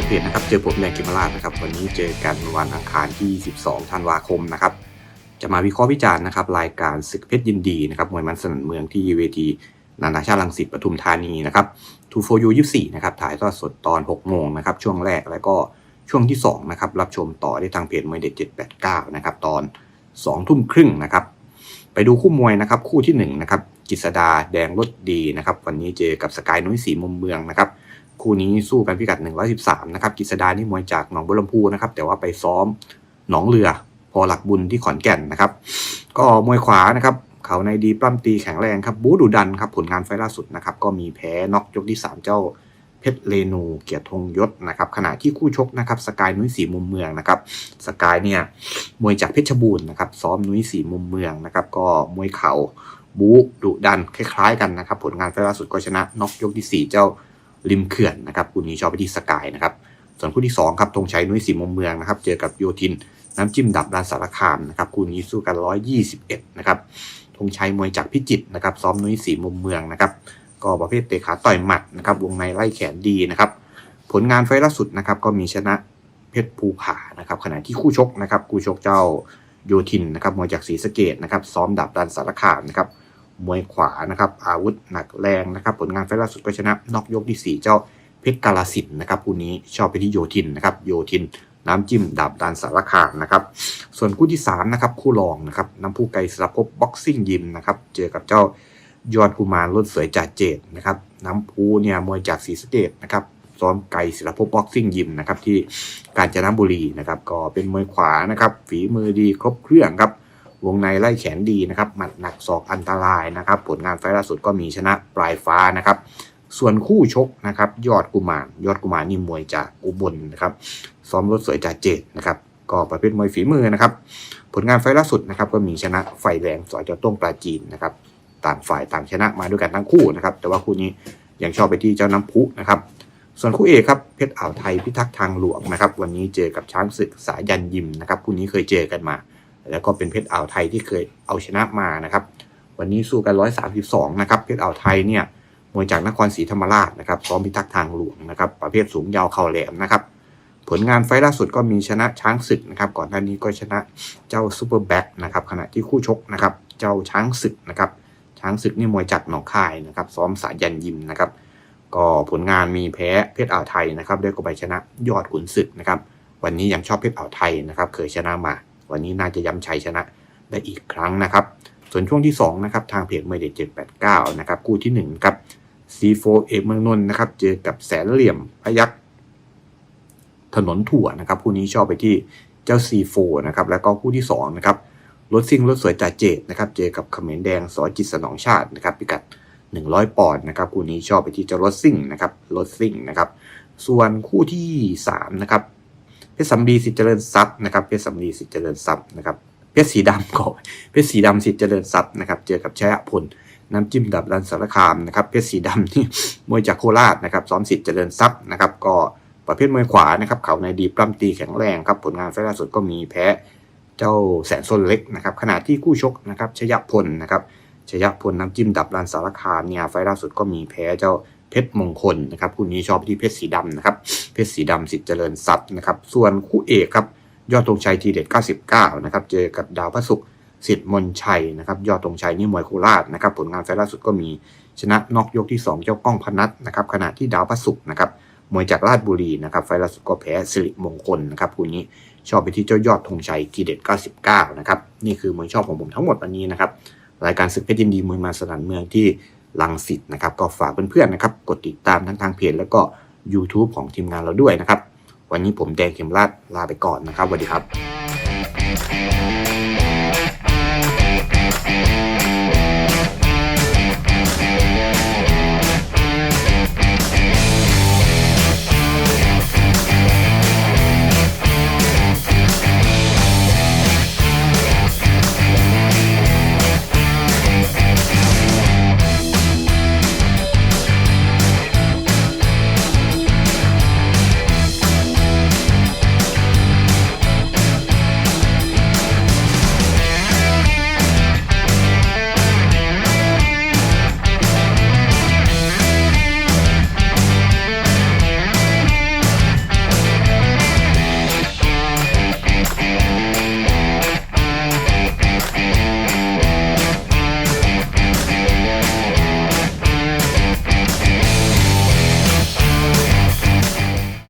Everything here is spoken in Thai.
นเพจนะครับ เจอผมแดงกิมราชนะครับ วันนี้เจอกันวันอังคารที่ 12 ธันวาคมนะครับ จะมาวิเคราะห์วิจารณ์นะครับ รายการศึกเพชรยินดีนะครับมวยมันสนั่นเมืองที่เวทีนานาชาติลังสิตปทุมธานีนะครับทูโฟยูยี่สี่นะครับ ถ่ายทอดสดตอน 6 โมงนะครับ ช่วงแรกแล้วก็ช่วงที่ 2 นะครับ รับชมต่อได้ทางเพจมวยเด็ด 789 นะครับ ตอน 2 ทุ่มครึ่งนะครับ ไปดูคู่มวยนะครับ คู่ที่1นะครับ กิษดาแดงรถดีนะครับ วันนี้เจอกับสกายนุ้ยสีมุมเมืองนะครับ คู่นี้สู้กันพิกัด 113 นะครับกิษดานี่มวยจากหนองบัวลำพูนะครับ แต่ว่าไปซ้อมหนองเรือ พอหลักบุญที่ขอนแก่นนะครับ ก็มวยขวานะครับ เขาในดีปล้ำตีแข็งแรงครับ บูดุดันครับ ผลงานไฟล่าสุดนะครับ ก็มีแพ้น็อกยกที่ 3 เจ้าเพชรเรนู เกียรติธงยศนะครับขณะที่คู่ชกนะครับสกายนุ้ยสีมุมเมืองนะครับสกายเนี่ยมวยจากเพชรบูรณ์นะครับซ้อมนุ้ยสีมุมเมืองนะครับก็มวยเข่าบูดุดันคล้ายๆกันนะครับ ผลงานไฟล์ล่าสุดก็ชนะน็อกยกที่ 4 เจ้า ริมเขื่อนนะครับคู่นี้ชอบไปที่สกายนะครับส่วนคู่ที่2ครับธงชัยนุ้ยสีมุมเมืองนะครับ เจอกับโยทินน้ำจิ้มดับดานสารคามนะครับคู่นี้สู้กัน 121 นะครับธงชัยมวยจากพิจิตนะครับ ซ้อมนุ้ยสีมุมเมืองนะครับ ก็ประเภทเตะขาต่อยหมัดนะครับ วงในไล่แขนดีนะครับ ผลงานไฟล์ล่าสุดนะครับ ก็มีชนะเพชรภูผานะครับ ขณะที่คู่ชกนะครับ คู่ชกเจ้าโยทินนะครับ มวยจากศรีสะเกดนะครับ ซ้อมดับดันสารคามนะครับ มวยขวานะครับอาวุธหนักแรงนะครับ ผลงานไฟล์ล่าสุดก็ชนะน็อกยกที่ 4 เจ้าเพชรกาลสินนะครับคู่นี้ชอบไปที่โยทินนะครับโยทินน้ำจิ้มดับดันสารคามนะครับ ส่วนคู่ที่3นะครับคู่รองนะครับน้ำผู้ไกลสรภพบ็อกซิ่งยิมนะครับเจอกับเจ้ายอดกุมารรถสวยจ่าเจดนะครับน้ำพูเนี่ยมวยจากศรีสะเกดนะครับซ้อมไกลศิลปภพบ็อกซิ่งยิมนะครับที่กาญจนบุรีนะครับก็เป็นมวยขวานะครับฝีมือดีครบเครื่องครับ วงในไล่แขนดีนะครับ หมัดหนักศอกอันตรายนะครับ ผลงานไฟล์ล่าสุดก็มีชนะปลายฟ้านะครับ ส่วนคู่ชกนะครับ ยอดกุมารยอดกุมารนี่มวยจากอุบลนะครับ ซ้อมรถสวยจ่าเจดนะครับ ก็ประเภทมวยฝีมือนะครับ ผลงานไฟล์ล่าสุดนะครับ ก็มีชนะไฟแรงสอยเจ้าต้งปลาจีนนะครับ ต่างฝ่ายต่างชนะมาด้วยกันทั้งคู่นะครับ แต่ว่าคู่นี้ยังชอบไปที่เจ้าน้ำพุนะครับส่วนคู่เอกครับเพชรอ่าวไทยพิทักษ์ทางหลวงนะครับ วันนี้เจอกับช้างศึกสายันยิมนะครับคู่นี้เคยเจอกันมา แล้วก็เป็นเพชรอ่าวไทยที่เคยเอาชนะมานะครับ วันนี้สู้กัน 132 นะครับ เพชรอ่าวไทยเนี่ยมวยจากนครศรีธรรมราชนะครับซ้อมพิทักษ์ทางหลวงนะครับ ประเภทสูงยาวเข่าแหลมนะครับ ผลงานไฟล์ล่าสุดก็มีชนะช้างศึกนะครับ ก่อนหน้านี้ก็ชนะเจ้าซูเปอร์แบ็กนะครับ ขณะที่คู่ชกนะครับ เจ้าช้างศึกนะครับ ช้างศึกนี่มวยจากหนองคายนะครับ ซ้อมสายันยิมนะครับ ก็ผลงานมีแพ้เพชรอ่าวไทยนะครับได้ก็ไปชนะยอดขุนศึกนะครับ วันนี้ยังชอบเพชรอ่าวไทยนะครับ เคยชนะมา วันนี้น่าจะย้ำชัยชนะได้อีกครั้งนะครับ ส่วนช่วงที่2นะครับทางเพจเมย์เด็ด789นะครับคู่ที่1ครับ C4 เอกเมืองนนท์นะครับ เจอกับแสนเหลี่ยมพยักถนนถั่วนะครับคู่นี้ชอบไปที่เจ้า C4 นะครับแล้วก็คู่ที่2นะครับรถซิ่งรถสวยจ่าเจดนะครับเจอกับเขมรแดงสอจิตสนองชาตินะครับพิกัด 100 ปอนด์นะครับคู่นี้ชอบไปที่เจ้ารถซิ่งนะครับรถซิ่งนะครับส่วนคู่ที่3นะครับ เพชรสำลีสิทธิเจริญทรัพย์นะครับเพชรสำลีสิทธิเจริญทรัพย์นะครับเพชรสีดำก่อนเพชรสีดำสิทธิเจริญทรัพย์นะครับเจอกับชยพลน้ำจิ้มดับรันสารคามนะครับเพชรสีดำที่มวยจากโคราชนะครับซ้อมสิทธิเจริญทรัพย์นะครับก็ประเภทมวยขวานะครับเขาในดีปล้ำตีแข็งแรงครับผลงานไฟล์ล่าสุดก็มีแพ้เจ้าแสนส้นเล็กนะครับขณะที่คู่ชกนะครับชยพลนะครับชยพลน้ำจิ้มดับรันสารคามเนี่ยไฟล์ล่าสุดก็มีแพ้เจ้า เพชรมงคลนะครับคู่นี้ชอบที่เพชรสีดำนะครับเพชรสีดำสิทธิ์เจริญทรัพย์นะครับ ส่วนคู่เอกครับยอดธงชัยทีเด็ด 99 นะครับ เจอกับดาวพระศุกร์สิทธิ์มนชัยนะครับ ยอดธงชัยนี่มวยโคราชนะครับ ผลงานไฟล่าสุดก็มีชนะน็อกยกที่ 2 เจ้าก้องพนัทนะครับ ขณะที่ดาวพระศุกร์นะครับมวยจากราชบุรีนะครับ ไฟล์ล่าสุดก็แพ้สิริมงคลนะครับคู่นี้ชอบไปที่เจ้ายอดธงชัยทีเด็ด 99 นะครับ นี่คือมวยชอบของผมทั้งหมดวันนี้นะครับ รายการศึกเพชรยินดีมวยมาสนานเมืองที่ ลังสิตนะครับ ก็ฝากเพื่อนๆนะครับ กดติดตามทั้งทางเพจแล้วก็ YouTube ของทีมงานเราด้วยนะครับ วันนี้ผมแดงเข็มราชลาไปก่อนนะครับสวัสดีครับ